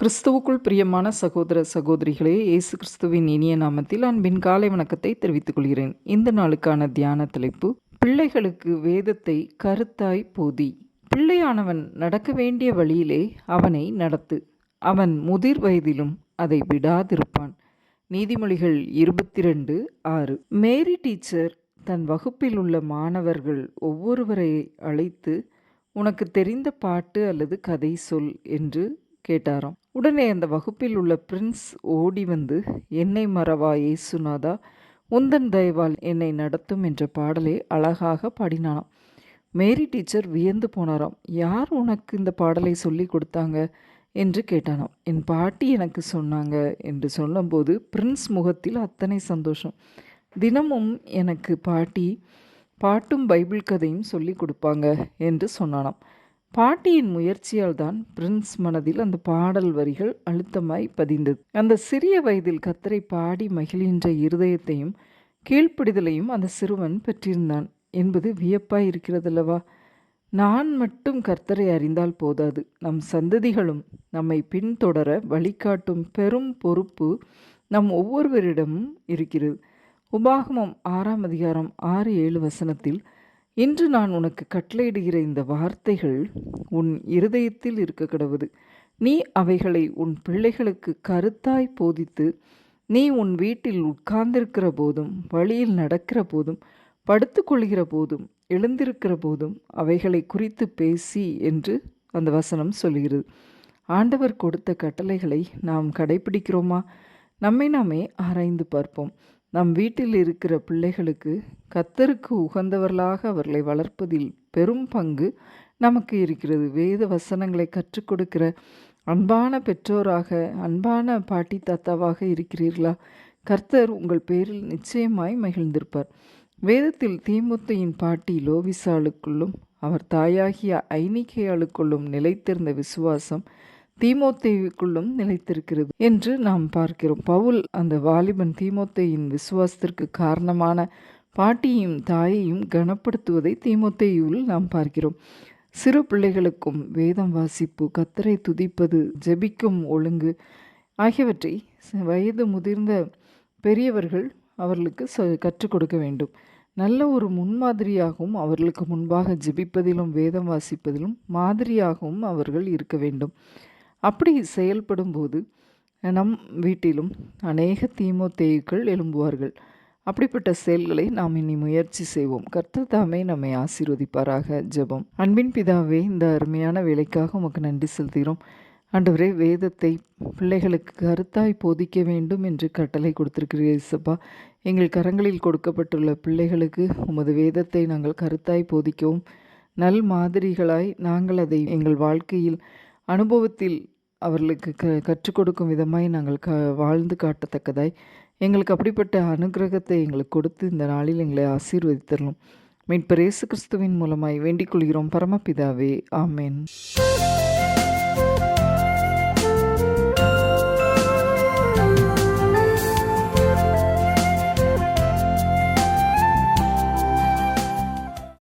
கிறிஸ்துவுக்குள் பிரியமான சகோதர சகோதரிகளே இயேசு கிறிஸ்துவின் இனிய நாமத்தில் அன்பின் காலை வணக்கத்தை தெரிவித்துக் கொள்கிறேன். இந்த நாளுக்கான தியான தலைப்பு பிள்ளைகளுக்கு வேதத்தை கருத்தாய் போதி. பிள்ளையானவன் நடக்க வேண்டிய வழியிலே அவனை நடத்து. அவன் முதிர் வயதிலும் அதை விடாதிருப்பான். நீதிமொழிகள் இருபத்தி ரெண்டு ஆறு. மேரி டீச்சர் தன் வகுப்பில் உள்ள மாணவர்கள் ஒவ்வொருவரை அழைத்து உனக்கு தெரிந்த பாட்டு அல்லது கதை சொல் என்று கேட்டாராம். உடனே அந்த வகுப்பில் உள்ள பிரின்ஸ் ஓடி வந்து என்னை மறவா ஏசுநாதா உந்தன் தயவால் என்னை நடத்தும் என்ற பாடலை அழகாக பாடினானாம். மேரி டீச்சர் வியந்து போனாராம். யார் உனக்கு இந்த பாடலை சொல்லி கொடுத்தாங்க? என்று கேட்டானாம். என் பாட்டி எனக்கு சொன்னாங்க என்று சொல்லும்போது பிரின்ஸ் முகத்தில் அத்தனை சந்தோஷம். தினமும் எனக்கு பாட்டி பாட்டும் பைபிள் கதையும் சொல்லி கொடுப்பாங்க என்று சொன்னானாம். பாட்டியின் முயற்சியால் தான் பிரின்ஸ் மனதில் அந்த பாடல் வரிகள் அழுத்தமாய் பதிந்தது. அந்த சிறிய வயதில் கத்தரை பாடி மகிழ்கின்ற இருதயத்தையும் கீழ்ப்பிடிதலையும் அந்த சிறுவன் பெற்றிருந்தான். என்பது வியப்பாய் இருக்கிறதல்லவா? நான் மட்டும் கர்த்தரை அறிந்தால் போதாது. நம் சந்ததிகளும் நம்மை பின்தொடர வழிகாட்டும் பெரும் பொறுப்பு நம் ஒவ்வொருவரிடமும் இருக்கிறது. உபாகமம் ஆறாம் அதிகாரம் ஆறு ஏழு வசனத்தில் இன்று நான் உனக்கு கட்டளையிடுகிற இந்த வார்த்தைகள் உன் இருதயத்தில் இருக்க கிடவது. நீ அவைகளை உன் பிள்ளைகளுக்கு கருத்தாய் போதித்து நீ உன் வீட்டில் உட்கார்ந்திருக்கிற போதும் வழியில் நடக்கிற போதும் படுத்துக்கொள்கிற போதும் எழுந்திருக்கிற போதும் அவைகளை குறித்து பேசி என்று அந்த வசனம் சொல்கிறது. ஆண்டவர் கொடுத்த கட்டளைகளை நாம் கடைபிடிக்கிறோமா? நம்மை நாமே ஆராய்ந்து பார்ப்போம். நம் வீட்டில் இருக்கிற பிள்ளைகளுக்கு கத்தருக்கு உகந்தவர்களாக அவர்களை வளர்ப்பதில் பெரும் பங்கு நமக்கு இருக்கிறது. வேத வசனங்களை கற்றுக் கொடுக்கிற அன்பான பெற்றோராக அன்பான பாட்டி தாத்தாவாக இருக்கிறீர்களா? கர்த்தர் உங்கள் பேரில் நிச்சயமாய் மகிழ்ந்திருப்பார். வேதத்தில் தீமுத்தையின் பாட்டி லோவிசாளுக்குள்ளும் அவர் தாயாகிய ஐனிக்கையாளுக்குள்ளும் நிலைத்திருந்த விசுவாசம் தீமோத்தேயுக்குள்ளும் நிலைத்திருக்கிறது என்று நாம் பார்க்கிறோம். பவுல் அந்த வாலிபன் தீமோத்தேயின் விசுவாசத்திற்கு காரணமான பாட்டியும் தாயையும் கனப்படுத்துவதை தீமோத்தேயுவில் நாம் பார்க்கிறோம். சிறு பிள்ளைகளுக்கும் வேதம் வாசிப்பு கத்தரை துதிப்பது ஜெபிக்கும் ஒழுங்கு ஆகியவற்றை வயது முதிர்ந்த பெரியவர்கள் அவர்களுக்கு ச கற்றுக் கொடுக்க வேண்டும். நல்ல ஒரு முன்மாதிரியாகவும் அவர்களுக்கு முன்பாக ஜெபிப்பதிலும் வேதம் வாசிப்பதிலும் மாதிரியாகவும் அவர்கள் இருக்க வேண்டும். அப்படி செயல்படும்போது நம் வீட்டிலும் அநேக தீமோத்தேயுக்கள் எழும்புவார்கள். அப்படிப்பட்ட செயல்களை நாம் இனி முயற்சி செய்வோம். கர்த்தர் தாமே நம்மை ஆசீர்வதிப்பாராக. ஜெபம். அன்பின் பிதாவே இந்த அருமையான வேலைக்காக உமக்கு நன்றி செலுத்துகிறோம். ஆண்டவரே வேதத்தை பிள்ளைகளுக்கு கருத்தாய் போதிக்க வேண்டும் என்று கட்டளை கொடுத்திருக்கிறீர் எங்கள் கரங்களில் கொடுக்கப்பட்டுள்ள பிள்ளைகளுக்கு உமது வேதத்தை நாங்கள் கருத்தாய் போதிக்கவும். நல் மாதிரிகளாய் நாங்கள் அதை எங்கள் வாழ்க்கையில் அனுபவத்தில் அவர்களுக்கு க கற்றுக் கொடுக்கும் விதமாய் நாங்கள் க வாழ்ந்து காட்டத்தக்கதாய் எங்களுக்கு அப்படிப்பட்ட அனுகிரகத்தை எங்களுக்கு கொடுத்து இந்த நாளில் எங்களை ஆசீர்வதித்தரலும் மீட்பர் இயேசு கிறிஸ்துவின் மூலமாய் வேண்டிக் கொள்கிறோம். பரமபிதாவே ஆமேன்.